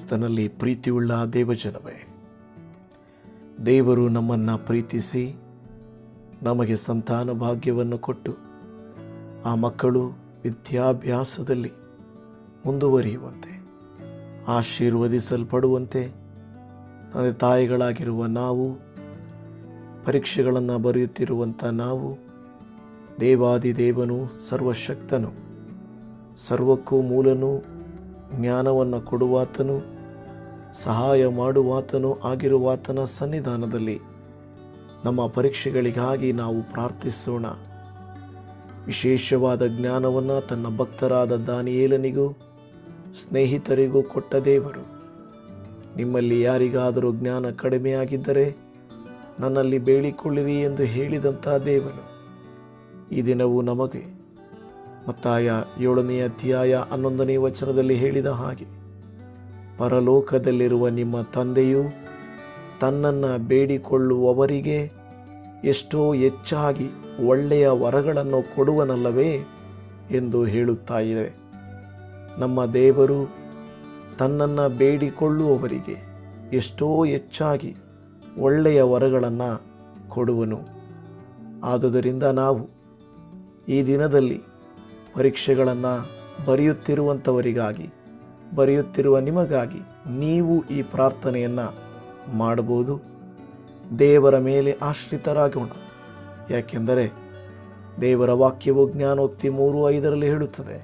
ಕ್ರಿಸ್ತನಲ್ಲಿ ಪ್ರೀತಿಯುಳ್ಳ ದೇವಜನವೇ. ದೇವರು ನಮ್ಮನ್ನು ಪ್ರೀತಿಸಿ ನಮಗೆ ಸಂತಾನ ಭಾಗ್ಯವನ್ನು ಕೊಟ್ಟು ಆ ಮಕ್ಕಳು ವಿದ್ಯಾಭ್ಯಾಸದಲ್ಲಿ ಮುಂದುವರಿಯುವಂತೆ, ಆಶೀರ್ವದಿಸಲ್ಪಡುವಂತೆ ತಂದೆ ತಾಯಿಗಳಾಗಿರುವ ನಾವು, ಪರೀಕ್ಷೆಗಳನ್ನು ಬರೆಯುತ್ತಿರುವಂಥ ನಾವು, ದೇವಾದಿದೇವನು ಸರ್ವಶಕ್ತನು, ಸರ್ವಕ್ಕೂ ಮೂಲನು, ಜ್ಞಾನವನ್ನು ಕೊಡುವಾತನು ಸಹಾಯ ಮಾಡುವಾತನೂ ಆಗಿರುವಾತನ ಸನ್ನಿಧಾನದಲ್ಲಿ. ನಮ್ಮ ಪರೀಕ್ಷೆಗಳಿಗಾಗಿ ನಾವು ಪ್ರಾರ್ಥಿಸೋಣ. ವಿಶೇಷವಾದ ಜ್ಞಾನವನ್ನು ತನ್ನ ಭಕ್ತರಾದ ದಾನಿಯೇಲನಿಗೂ, ಸ್ನೇಹಿತರಿಗೂ ಕೊಟ್ಟ ದೇವರು. ನಿಮ್ಮಲ್ಲಿ ಯಾರಿಗಾದರೂ ಜ್ಞಾನ ಕಡಿಮೆಯಾಗಿದ್ದರೆ ನನ್ನಲ್ಲಿ ಬೇಳಿಕೊಳ್ಳಿರಿ ಎಂದು ಹೇಳಿದಂಥ ದೇವನು ಈ ದಿನವೂ ನಮಗೆ ಮತ್ತಾಯ ಏಳನೆಯ ಅಧ್ಯಾಯ ಹನ್ನೊಂದನೇ ವಚನದಲ್ಲಿ ಹೇಳಿದ ಹಾಗೆ. ಪರಲೋಕದಲ್ಲಿರುವ ನಿಮ್ಮ ತಂದೆಯು ತನ್ನನ್ನು ಬೇಡಿಕೊಳ್ಳುವವರಿಗೆ ಎಷ್ಟೋ ಹೆಚ್ಚಾಗಿ ಒಳ್ಳೆಯ ವರಗಳನ್ನು ಕೊಡುವನಲ್ಲವೇ ಎಂದು ಹೇಳುತ್ತಾ ಇದೆ. ನಮ್ಮ ದೇವರು ತನ್ನನ್ನು ಬೇಡಿಕೊಳ್ಳುವವರಿಗೆ ಎಷ್ಟೋ ಹೆಚ್ಚಾಗಿ ಒಳ್ಳೆಯ ವರಗಳನ್ನು ಕೊಡುವನು. ಆದುದರಿಂದ ನಾವು ಈ ದಿನದಲ್ಲಿ ಪರೀಕ್ಷೆಗಳನ್ನು ಬರೆಯುತ್ತಿರುವಂಥವರಿಗಾಗಿ ಬರೆಯುತ್ತಿರುವ ನಿಮಗಾಗಿ ನೀವು ಈ ಪ್ರಾರ್ಥನೆಯನ್ನು ಮಾಡಬಹುದು. ದೇವರ ಮೇಲೆ ಆಶ್ರಿತರಾಗೋಣ. ಯಾಕೆಂದರೆ ದೇವರ ವಾಕ್ಯವು ಜ್ಞಾನೋಕ್ತಿ ಮೂರು ಐದರಲ್ಲಿ ಹೇಳುತ್ತದೆ,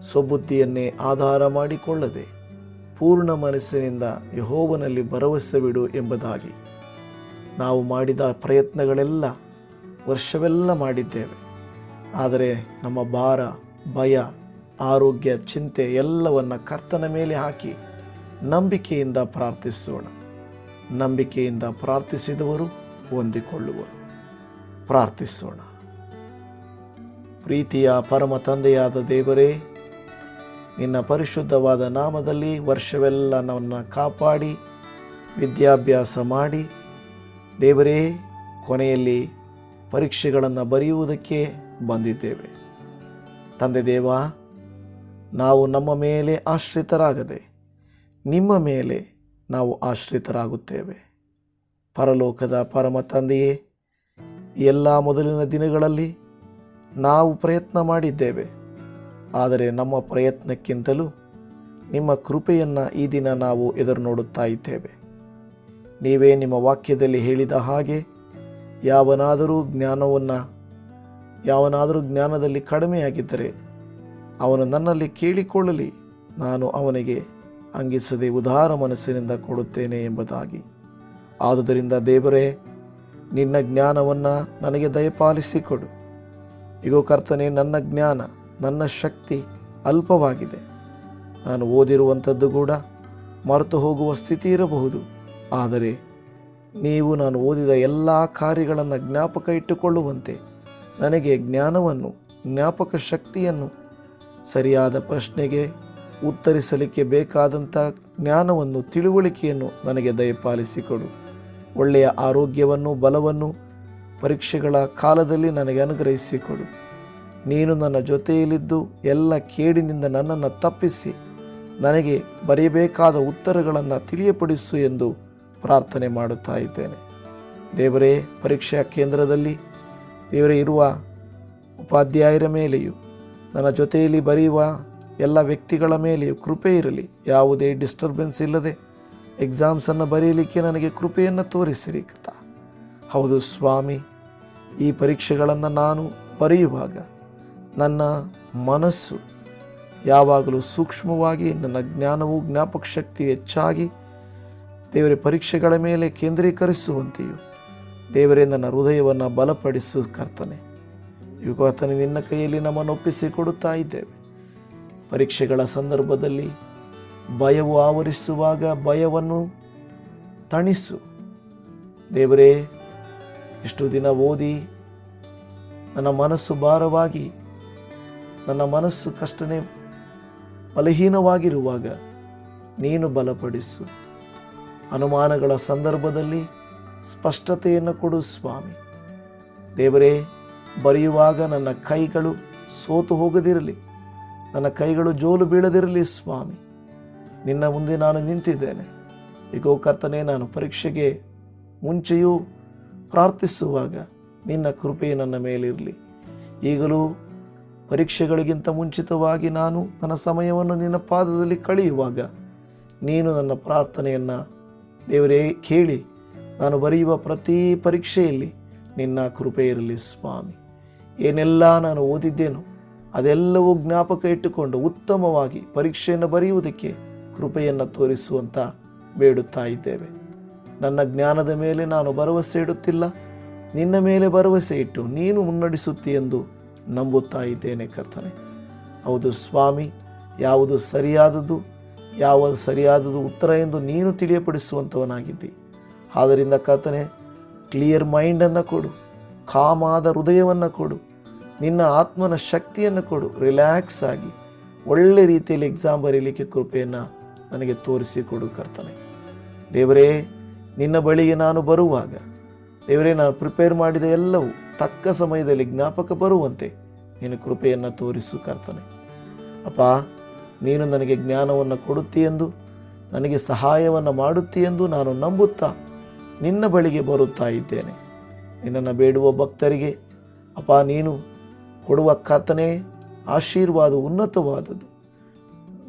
ಸ್ವಬುದ್ಧಿಯನ್ನೇ ಆಧಾರ ಮಾಡಿಕೊಳ್ಳದೆ ಪೂರ್ಣ ಮನಸ್ಸಿನಿಂದ ಯಹೋವನಲ್ಲಿ ಭರವಸೆ ಬಿಡು ಎಂಬುದಾಗಿ. ನಾವು ಮಾಡಿದ ಪ್ರಯತ್ನಗಳೆಲ್ಲ ವರ್ಷವೆಲ್ಲ ಮಾಡಿದ್ದೇವೆ. ಆದರೆ ನಮ್ಮ ಭಾರ, ಭಯ ಆರೋಗ್ಯ, ಚಿಂತೆ ಎಲ್ಲವನ್ನು ಕರ್ತನ ಮೇಲೆ ಹಾಕಿ ನಂಬಿಕೆಯಿಂದ ಪ್ರಾರ್ಥಿಸೋಣ. ನಂಬಿಕೆಯಿಂದ ಪ್ರಾರ್ಥಿಸಿದವರು ಹೊಂದಿಕೊಳ್ಳುವರು. ಪ್ರಾರ್ಥಿಸೋಣ. ಪ್ರೀತಿಯ ಪರಮ ತಂದೆಯಾದ ದೇವರೇ, ನಿನ್ನ ಪರಿಶುದ್ಧವಾದ ನಾಮದಲ್ಲಿ ವರ್ಷವೆಲ್ಲ ನಮ್ಮನ್ನು ಕಾಪಾಡಿ, ವಿದ್ಯಾಭ್ಯಾಸ ಮಾಡಿ. ದೇವರೇ, ಕೊನೆಯಲ್ಲಿ ಪರೀಕ್ಷೆಗಳನ್ನು ಬರೆಯುವುದಕ್ಕೆ ಬಂದಿದ್ದೇವೆ. ತಂದೆ ದೇವ ನಾವು ನಮ್ಮ ಮೇಲೆ ಆಶ್ರಿತರಾಗದೆ, ನಿಮ್ಮ ಮೇಲೆ ನಾವು ಆಶ್ರಿತರಾಗುತ್ತೇವೆ. ಪರಲೋಕದ ಪರಮ ತಂದೆಯೇ, ಎಲ್ಲ ಮೊದಲಿನ ದಿನಗಳಲ್ಲಿ ನಾವು ಪ್ರಯತ್ನ ಮಾಡಿದ್ದೇವೆ. ಆದರೆ ನಮ್ಮ ಪ್ರಯತ್ನಕ್ಕಿಂತಲೂ ನಿಮ್ಮ ಕೃಪೆಯನ್ನು ಈ ದಿನ ನಾವು ಎದುರು ನೋಡುತ್ತಾ ಇದ್ದೇವೆ. ನೀವೇ ನಿಮ್ಮ ವಾಕ್ಯದಲ್ಲಿ ಹೇಳಿದ ಹಾಗೆ, ಯಾವನಾದರೂ ಜ್ಞಾನವನ್ನು, ಯಾವನಾದರೂ ಜ್ಞಾನದಲ್ಲಿ ಕಡಿಮೆಯಾಗಿದ್ದರೆ ಅವನು ನನ್ನಲ್ಲಿ ಕೇಳಿಕೊಳ್ಳಲಿ, ನಾನು ಅವನಿಗೆ ಅಂಗಿಸದೆ ಉದಾರ ಮನಸ್ಸಿನಿಂದ ಕೊಡುತ್ತೇನೆ ಎಂಬುದಾಗಿ. ಆದುದರಿಂದ ದೇವರೇ, ನಿನ್ನ ಜ್ಞಾನವನ್ನು ನನಗೆ ದಯಪಾಲಿಸಿಕೊಡು. ಇಗೋ ಕರ್ತನೆ, ನನ್ನ ಜ್ಞಾನ, ನನ್ನ ಶಕ್ತಿ ಅಲ್ಪವಾಗಿದೆ. ನಾನು ಓದಿರುವಂಥದ್ದು ಕೂಡ ಮರೆತು ಹೋಗುವ ಸ್ಥಿತಿ ಇರಬಹುದು. ಆದರೆ ನೀವು ನಾನು ಓದಿದ ಎಲ್ಲ ಕಾರ್ಯಗಳನ್ನು ಜ್ಞಾಪಕ ಇಟ್ಟುಕೊಳ್ಳುವಂತೆ ನನಗೆ ಜ್ಞಾನವನ್ನು, ಜ್ಞಾಪಕ ಶಕ್ತಿಯನ್ನು ಸರಿಯಾದ ಪ್ರಶ್ನೆಗೆ ಉತ್ತರಿಸಲಿಕ್ಕೆ ಬೇಕಾದಂಥ ಜ್ಞಾನವನ್ನು, ತಿಳುವಳಿಕೆಯನ್ನು ನನಗೆ ದಯಪಾಲಿಸಿಕೊಡು. ಒಳ್ಳೆಯ ಆರೋಗ್ಯವನ್ನು ಬಲವನ್ನು ಪರೀಕ್ಷೆಗಳ ಕಾಲದಲ್ಲಿ ನನಗೆ ಅನುಗ್ರಹಿಸಿಕೊಡು. ನೀನು ನನ್ನ ಜೊತೆಯಲ್ಲಿದ್ದು ಎಲ್ಲ ಕೇಡಿನಿಂದ ನನ್ನನ್ನು ತಪ್ಪಿಸಿ, ನನಗೆ ಬರೆಯಬೇಕಾದ ಉತ್ತರಗಳನ್ನು ತಿಳಿಯಪಡಿಸು ಎಂದು ಪ್ರಾರ್ಥನೆ ಮಾಡುತ್ತಾ ಇದ್ದೇನೆ. ದೇವರೇ, ಪರೀಕ್ಷಾ ಕೇಂದ್ರದಲ್ಲಿ ದೇವರೇ ಇರುವ ಉಪಾಧ್ಯಾಯರ ಮೇಲೆಯೂ ನನ್ನ ಜೊತೆಯಲ್ಲಿ ಬರೆಯುವ ಎಲ್ಲ ವ್ಯಕ್ತಿಗಳ ಮೇಲೆ ಕೃಪೆ ಇರಲಿ. ಯಾವುದೇ ಡಿಸ್ಟರ್ಬೆನ್ಸ್ ಇಲ್ಲದೆ ಎಕ್ಸಾಮ್ಸನ್ನು ಬರೆಯಲಿಕ್ಕೆ ನನಗೆ ಕೃಪೆಯನ್ನು ತೋರಿಸಿರಿ ಕೃತ ಹೌದು ಸ್ವಾಮಿ, ಈ ಪರೀಕ್ಷೆಗಳನ್ನು ನಾನು ಬರೆಯುವಾಗ ನನ್ನ ಮನಸ್ಸು ಯಾವಾಗಲೂ ಸೂಕ್ಷ್ಮವಾಗಿ ನನ್ನ ಜ್ಞಾನವು, ಜ್ಞಾಪಕ ಶಕ್ತಿ ಹೆಚ್ಚಾಗಿ ದೇವರ ಪರೀಕ್ಷೆಗಳ ಮೇಲೆ ಕೇಂದ್ರೀಕರಿಸುವಂತೆಯೂ ದೇವರೇ ನನ್ನ ಹೃದಯವನ್ನು ಬಲಪಡಿಸು ಕರ್ತನೆ. ಇವು ಆತನೇ ನಿನ್ನ ಕೈಯಲ್ಲಿ ನಮ್ಮನ್ನು ಒಪ್ಪಿಸಿ ಕೊಡುತ್ತಾ ಇದ್ದೇವೆ. ಪರೀಕ್ಷೆಗಳ ಸಂದರ್ಭದಲ್ಲಿ ಭಯವು ಆವರಿಸುವಾಗ ಭಯವನ್ನು ತಣಿಸು. ದೇವರೇ, ಇಷ್ಟು ದಿನ ಓದಿ ನನ್ನ ಮನಸ್ಸು ಭಾರವಾಗಿ, ನನ್ನ ಮನಸ್ಸು ಕಷ್ಟನೆ ಬಲಹೀನವಾಗಿರುವಾಗ ನೀನು ಬಲಪಡಿಸು. ಅನುಮಾನಗಳ ಸಂದರ್ಭದಲ್ಲಿ ಸ್ಪಷ್ಟತೆಯನ್ನು ಕೊಡು ಸ್ವಾಮಿ. ದೇವರೇ ಬರೆಯುವಾಗ ನನ್ನ ಕೈಗಳು ಸೋತು ಹೋಗದಿರಲಿ, ನನ್ನ ಕೈಗಳು ಜೋಲು ಬೀಳದಿರಲಿ ಸ್ವಾಮಿ. ನಿನ್ನ ಮುಂದೆ ನಾನು ನಿಂತಿದ್ದೇನೆ. ಈಗೋ ಕರ್ತನೆ, ನಾನು ಪರೀಕ್ಷೆಗೆ ಮುಂಚೆಯೂ ಪ್ರಾರ್ಥಿಸುವಾಗ ನಿನ್ನ ಕೃಪೆ ನನ್ನ ಮೇಲಿರಲಿ. ಈಗಲೂ ಪರೀಕ್ಷೆಗಳಿಗಿಂತ ಮುಂಚಿತವಾಗಿ ನಾನು ನನ್ನ ಸಮಯವನ್ನು ನಿನ್ನ ಪಾದದಲ್ಲಿ ಕಳೆಯುವಾಗ ನೀನು ನನ್ನ ಪ್ರಾರ್ಥನೆಯನ್ನು ದೇವರೇ ಕೇಳಿ, ನಾನು ಬರೆಯುವ ಪ್ರತಿ ಪರೀಕ್ಷೆಯಲ್ಲಿ ನಿನ್ನ ಕೃಪೆ ಇರಲಿ ಸ್ವಾಮಿ. ಏನೆಲ್ಲ ನಾನು ಓದಿದ್ದೇನೋ ಅದೆಲ್ಲವೂ ಜ್ಞಾಪಕ ಇಟ್ಟುಕೊಂಡು ಉತ್ತಮವಾಗಿ ಪರೀಕ್ಷೆಯನ್ನು ಬರೆಯುವುದಕ್ಕೆ ಕೃಪೆಯನ್ನು ತೋರಿಸುವಂತ ಬೇಡುತ್ತಾ ಇದ್ದೇವೆ. ನನ್ನ ಜ್ಞಾನದ ಮೇಲೆ ನಾನು ಭರವಸೆ ಇಡುತ್ತಿಲ್ಲ. ನಿನ್ನ ಮೇಲೆ ಭರವಸೆ ಇಟ್ಟು ನೀನು ಮುನ್ನಡೆಸುತ್ತಿ ಎಂದು ನಂಬುತ್ತಾ ಇದ್ದೇನೆ ಕರ್ತನೆ. ಹೌದು ಸ್ವಾಮಿ, ಯಾವುದು ಸರಿಯಾದದು ಯಾವುದು ಸರಿಯಾದದು ಉತ್ತರ ಎಂದು ನೀನು ತಿಳಿಯಪಡಿಸುವಂಥವನಾಗಿದ್ದಿ ಆದ್ದರಿಂದ ಕರ್ತನೆ ಕ್ಲಿಯರ್ ಮೈಂಡನ್ನು ಕೊಡು. ಕಾಮಾದ ಹೃದಯವನ್ನು ಕೊಡು. ನಿನ್ನ ಆತ್ಮನ ಶಕ್ತಿಯನ್ನು ಕೊಡು. ರಿಲ್ಯಾಕ್ಸ್ ಆಗಿ. ಒಳ್ಳೆ ರೀತಿಯಲ್ಲಿ ಎಕ್ಸಾಮ್ ಬರೀಲಿಕ್ಕೆ ಕೃಪೆಯನ್ನು ನನಗೆ ತೋರಿಸಿಕೊಡು ಕರ್ತನೆ. ದೇವರೇ, ನಿನ್ನ ಬಳಿಗೆ ನಾನು ಬರುವಾಗ, ದೇವರೇ, ನಾನು ಪ್ರಿಪೇರ್ ಮಾಡಿದ ಎಲ್ಲವೂ ತಕ್ಕ ಸಮಯದಲ್ಲಿ ಜ್ಞಾಪಕ ಬರುವಂತೆ ನೀನು ಕೃಪೆಯನ್ನು ತೋರಿಸು ಕರ್ತನೆ. ಅಪ್ಪ, ನೀನು ನನಗೆ ಜ್ಞಾನವನ್ನು ಕೊಡುತ್ತೀಯೆಂದು ನನಗೆ ಸಹಾಯವನ್ನು ಮಾಡುತ್ತೀಯೆಂದು ನಾನು ನಂಬುತ್ತಾ ನಿನ್ನ ಬಳಿಗೆ ಬರುತ್ತಾ ಇದ್ದೇನೆ. ನಿನ್ನನ್ನು ಬೇಡುವ ಭಕ್ತರಿಗೆ ಅಪ್ಪ, ನೀನು ಕೊಡುವ ಕರ್ತನೆ ಆಶೀರ್ವಾದ ಉನ್ನತವಾದದ್ದು.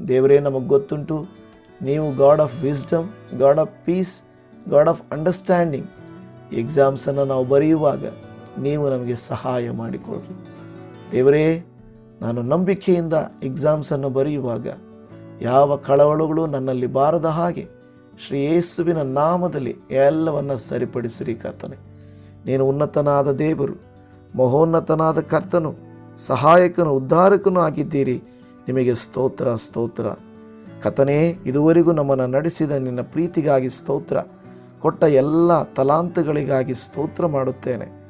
ದೇವರೇ, ನಮಗೆ ಗೊತ್ತುಂಟು, ನೀವು God of wisdom God of peace God of understanding ಎಕ್ಸಾಮ್ಸನ್ನು ನಾವು ಬರೆಯುವಾಗ ನೀವು ನಮಗೆ ಸಹಾಯ ಮಾಡಿಕೊಡ್ರಿ. ದೇವರೇ, ನಾನು ನಂಬಿಕೆಯಿಂದ ಎಕ್ಸಾಮ್ಸನ್ನು ಬರೆಯುವಾಗ ಯಾವ ಕಳವಳಗಳು ನನ್ನಲ್ಲಿ ಬಾರದ ಹಾಗೆ ಶ್ರೀ ಯೇಸುವಿನ ನಾಮದಲ್ಲಿ ಎಲ್ಲವನ್ನು ಸರಿಪಡಿಸಿರಿ ಕರ್ತನೆ. ನೀನು ಉನ್ನತನಾದ ದೇವರು, ಮಹೋನ್ನತನಾದ ಕರ್ತನು, ಸಹಾಯಕನು, ಉದ್ಧಾರಕನು ಆಗಿದ್ದೀರಿ. ನಿಮಗೆ ಸ್ತೋತ್ರ ಸ್ತೋತ್ರ. ಕಥನೇ ಇದುವರೆಗೂ ನಮ್ಮನ್ನು ನಡೆಸಿದ ನಿನ್ನ ಪ್ರೀತಿಗಾಗಿ ಸ್ತೋತ್ರ. ಕೊಟ್ಟ ಎಲ್ಲ ತಲಾಂತಗಳಿಗಾಗಿ ಸ್ತೋತ್ರ ಮಾಡುತ್ತೇನೆ.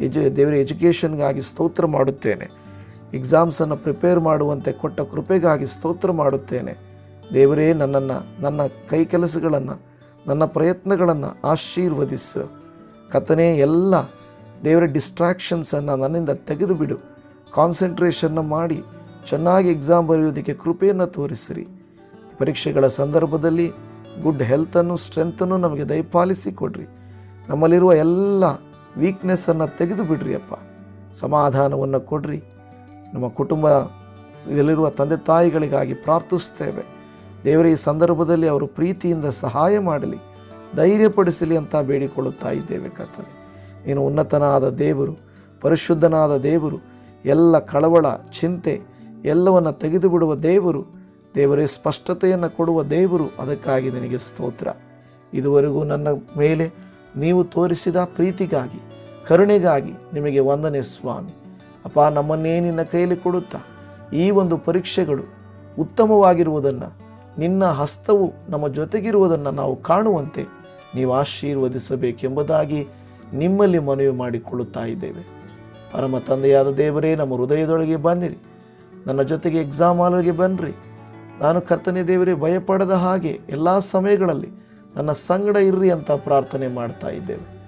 ಎಜು, ದೇವರ ಎಜುಕೇಷನ್ಗಾಗಿ ಸ್ತೋತ್ರ ಮಾಡುತ್ತೇನೆ. ಎಕ್ಸಾಮ್ಸನ್ನು ಪ್ರಿಪೇರ್ ಮಾಡುವಂತೆ ಕೊಟ್ಟ ಕೃಪೆಗಾಗಿ ಸ್ತೋತ್ರ ಮಾಡುತ್ತೇನೆ. ದೇವರೇ, ನನ್ನನ್ನು, ನನ್ನ ಕೈ ಕೆಲಸಗಳನ್ನು ನನ್ನ ಪ್ರಯತ್ನಗಳನ್ನು ಆಶೀರ್ವದಿಸು. ಕತನೇ ಎಲ್ಲ ದೇವರ ಡಿಸ್ಟ್ರಾಕ್ಷನ್ಸನ್ನು ನನ್ನಿಂದ ತೆಗೆದು ಬಿಡು ಕಾನ್ಸಂಟ್ರೇಷನ್ನ ಮಾಡಿ, ಚೆನ್ನಾಗಿ ಎಕ್ಸಾಮ್ ಬರೆಯೋದಕ್ಕೆ ಕೃಪೆಯನ್ನು ತೋರಿಸಿರಿ. ಪರೀಕ್ಷೆಗಳ ಸಂದರ್ಭದಲ್ಲಿ ಗುಡ್ ಹೆಲ್ತನ್ನು ಸ್ಟ್ರೆಂತನ್ನು ನಮಗೆ ದಯಪಾಲಿಸಿ ಕೊಡ್ರಿ. ನಮ್ಮಲ್ಲಿರುವ ಎಲ್ಲ ವೀಕ್ನೆಸ್ಸನ್ನು ತೆಗೆದು ಬಿಡ್ರಿ ಅಪ್ಪ. ಸಮಾಧಾನವನ್ನು ಕೊಡ್ರಿ. ನಮ್ಮ ಕುಟುಂಬ ಇದರಲ್ಲಿರುವ ತಂದೆ ತಾಯಿಗಳಿಗಾಗಿ ಪ್ರಾರ್ಥಿಸ್ತೇವೆ ದೇವರ, ಈ ಸಂದರ್ಭದಲ್ಲಿ ಅವರು ಪ್ರೀತಿಯಿಂದ ಸಹಾಯ ಮಾಡಲಿ. ಧೈರ್ಯಪಡಿಸಲಿ ಅಂತ ಬೇಡಿಕೊಳ್ಳುತ್ತಾ ಇದ್ದೇವೆ ಕರ್ತನೆ. ನೀನು ಉನ್ನತನಾದ ದೇವರು, ಪರಿಶುದ್ಧನಾದ ದೇವರು, ಎಲ್ಲ ಕಳವಳ, ಚಿಂತೆ, ಎಲ್ಲವನ್ನು ತೆಗೆದುಬಿಡುವ ದೇವರು, ದೇವರೇ ಸ್ಪಷ್ಟತೆಯನ್ನು ಕೊಡುವ ದೇವರು, ಅದಕ್ಕಾಗಿ ನಿನಗೆ ಸ್ತೋತ್ರ. ಇದುವರೆಗೂ ನನ್ನ ಮೇಲೆ ನೀವು ತೋರಿಸಿದ ಪ್ರೀತಿಗಾಗಿ, ಕರುಣೆಗಾಗಿ ನಿಮಗೆ ವಂದನೆ ಸ್ವಾಮಿ. ಅಪ್ಪ, ನಮ್ಮನ್ನೇ ನಿನ್ನ ಕೈಯಲ್ಲಿ ಕೊಡುತ್ತಾ, ಈ ಒಂದು ಪರೀಕ್ಷೆಗಳು ಉತ್ತಮವಾಗಿರುವುದನ್ನು, ನಿನ್ನ ಹಸ್ತವು ನಮ್ಮ ಜೊತೆಗಿರುವುದನ್ನು ನಾವು ಕಾಣುವಂತೆ ನೀವು ಆಶೀರ್ವದಿಸಬೇಕೆಂಬುದಾಗಿ ನಿಮ್ಮಲ್ಲಿ ಮನವಿ ಮಾಡಿಕೊಳ್ಳುತ್ತಾ ಇದ್ದೇವೆ. ಪರಮ ತಂದೆಯಾದ ದೇವರೇ, ನಮ್ಮ ಹೃದಯದೊಳಗೆ ಬನ್ನಿರಿ. ನನ್ನ ಜೊತೆಗೆ ಎಕ್ಸಾಮ್ ಹಾಲ್ಗೆ ಬನ್ನಿರಿ. ನಾನು ಕರ್ತನೆ ದೇವರೇ, ಭಯಪಡದ ಹಾಗೆ ಎಲ್ಲ ಸಮಯಗಳಲ್ಲಿ ನನ್ನ ಸಂಗಡ ಇರ್ರಿ ಅಂತ ಪ್ರಾರ್ಥನೆ ಮಾಡ್ತಾ ಇದ್ದೇವೆ.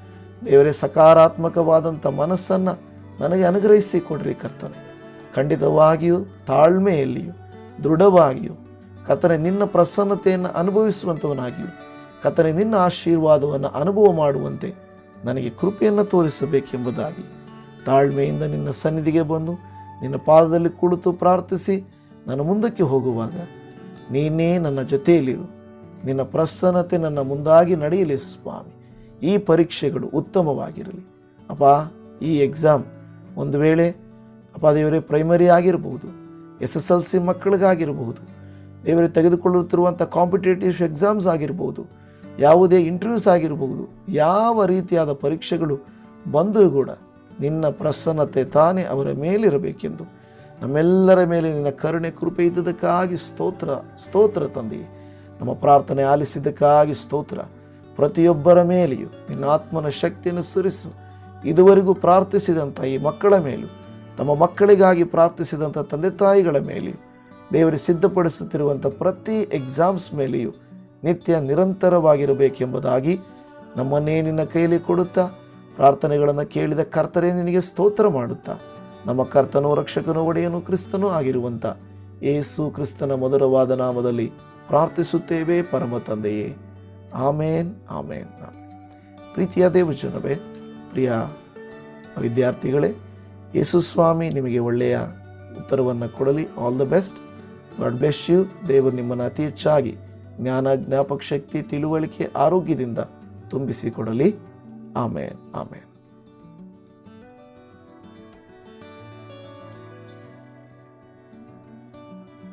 ದೇವರೇ, ಸಕಾರಾತ್ಮಕವಾದಂಥ ಮನಸ್ಸನ್ನು ನನಗೆ ಅನುಗ್ರಹಿಸಿ ಕೊಡ್ರಿ ಕರ್ತನೆ. ಖಂಡಿತವಾಗಿಯೂ, ತಾಳ್ಮೆಯಲ್ಲಿಯೂ, ದೃಢವಾಗಿಯೂ ಕರ್ತನೆ ನಿನ್ನ ಪ್ರಸನ್ನತೆಯನ್ನು ಅನುಭವಿಸುವಂಥವನಾಗಿಯೂ ಕರ್ತನೆ, ನಿನ್ನ ಆಶೀರ್ವಾದವನ್ನು ಅನುಭವ ಮಾಡುವಂತೆ ನನಗೆ ಕೃಪೆಯನ್ನು ತೋರಿಸಬೇಕೆಂಬುದಾಗಿ ತಾಳ್ಮೆಯಿಂದ ನಿನ್ನ ಸನ್ನಿಧಿಗೆ ಬಂದು ನಿನ್ನ ಪಾದದಲ್ಲಿ ಕುಳಿತು ಪ್ರಾರ್ಥಿಸಿ ನಾನು ಮುಂದಕ್ಕೆ ಹೋಗುವಾಗ ನೀನೇ ನನ್ನ ಜೊತೆಯಲ್ಲಿರು. ನಿನ್ನ ಪ್ರಸನ್ನತೆ ನನ್ನ ಮುಂದಾಗಿ ನಡೆಯಲಿ ಸ್ವಾಮಿ. ಈ ಪರೀಕ್ಷೆಗಳು ಉತ್ತಮವಾಗಿರಲಿ. ಅಪ್ಪ, ಈ ಎಕ್ಸಾಮ್ ಒಂದು ವೇಳೆ ಅಪ್ಪ, ದೇವರೇ ಪ್ರೈಮರಿ ಆಗಿರಬಹುದು ಎಸ್ ಎಸ್ ಎಲ್ ಸಿ ಮಕ್ಕಳಿಗಾಗಿರಬಹುದು, ದೇವರೇ, ತೆಗೆದುಕೊಳ್ಳುತ್ತಿರುವಂಥ ಕಾಂಪಿಟೇಟಿವ್ ಎಕ್ಸಾಮ್ಸ್ ಆಗಿರ್ಬೋದು ಯಾವುದೇ ಇಂಟರ್ವ್ಯೂಸ್ ಆಗಿರಬಹುದು ಯಾವ ರೀತಿಯಾದ ಪರೀಕ್ಷೆಗಳು ಬಂದರೂ ಕೂಡ ನಿನ್ನ ಪ್ರಸನ್ನತೆ ತಾನೇ ಅವರ ಮೇಲಿರಬೇಕೆಂದು. ನಮ್ಮೆಲ್ಲರ ಮೇಲೆ ನಿನ್ನ ಕರುಣೆ, ಕೃಪೆ ಇದ್ದದಕ್ಕಾಗಿ ಸ್ತೋತ್ರ ಸ್ತೋತ್ರ ತಂದೆಯೇ ನಮ್ಮ ಪ್ರಾರ್ಥನೆ ಆಲಿಸಿದ್ದಕ್ಕಾಗಿ ಸ್ತೋತ್ರ. ಪ್ರತಿಯೊಬ್ಬರ ಮೇಲೆಯೂ ನಿನ್ನ ಆತ್ಮನ ಶಕ್ತಿಯನ್ನು ಸುರಿಸು. ಇದುವರೆಗೂ ಪ್ರಾರ್ಥಿಸಿದಂಥ ಈ ಮಕ್ಕಳ ಮೇಲೂ, ತಮ್ಮ ಮಕ್ಕಳಿಗಾಗಿ ಪ್ರಾರ್ಥಿಸಿದಂಥ ತಂದೆ ತಾಯಿಗಳ ಮೇಲೆಯೂ ದೇವರು ಸಿದ್ಧಪಡಿಸುತ್ತಿರುವಂಥ ಪ್ರತಿ ಎಕ್ಸಾಮ್ಸ್ ಮೇಲೆಯೂ ನಿತ್ಯ ನಿರಂತರವಾಗಿರಬೇಕೆಂಬುದಾಗಿ ನಮ್ಮನ್ನೇ ನಿನ್ನ ಕೈಯಲ್ಲಿ ಕೊಡುತ್ತಾ ಪ್ರಾರ್ಥನೆಗಳನ್ನು ಕೇಳಿದ ಕರ್ತರೇ ನಿನಗೆ ಸ್ತೋತ್ರ ಮಾಡುತ್ತಾ. ನಮ್ಮ ಕರ್ತನೂ ರಕ್ಷಕನೂ ಒಡೆಯನು ಕ್ರಿಸ್ತನೂ ಆಗಿರುವಂಥ ಏಸು ಕ್ರಿಸ್ತನ ಮಧುರವಾದ ನಾಮದಲ್ಲಿ ಪ್ರಾರ್ಥಿಸುತ್ತೇವೆ ಪರಮ ತಂದೆಯೇ. ಆಮೇನ್ ಆಮೇನ್. ಪ್ರೀತಿಯ ದೇವಜನವೇ, ಪ್ರಿಯ ವಿದ್ಯಾರ್ಥಿಗಳೇ ಯೇಸು ಸ್ವಾಮಿ ನಿಮಗೆ ಒಳ್ಳೆಯ ಉತ್ತರವನ್ನು ಕೊಡಲಿ. ಆಲ್ ದ ಬೆಸ್ಟ್ ಗಾಡ್ ಬೆಸ್ಟ್ ಯು ದೇವರು ನಿಮ್ಮನ್ನು ಅತಿ ಹೆಚ್ಚಾಗಿ ಜ್ಞಾನ ಜ್ಞಾಪಕ ಶಕ್ತಿ ತಿಳುವಳಿಕೆ ಆರೋಗ್ಯದಿಂದ ತುಂಬಿಸಿಕೊಡಲಿ ಆಮೇನ್ ಆಮೇನ್.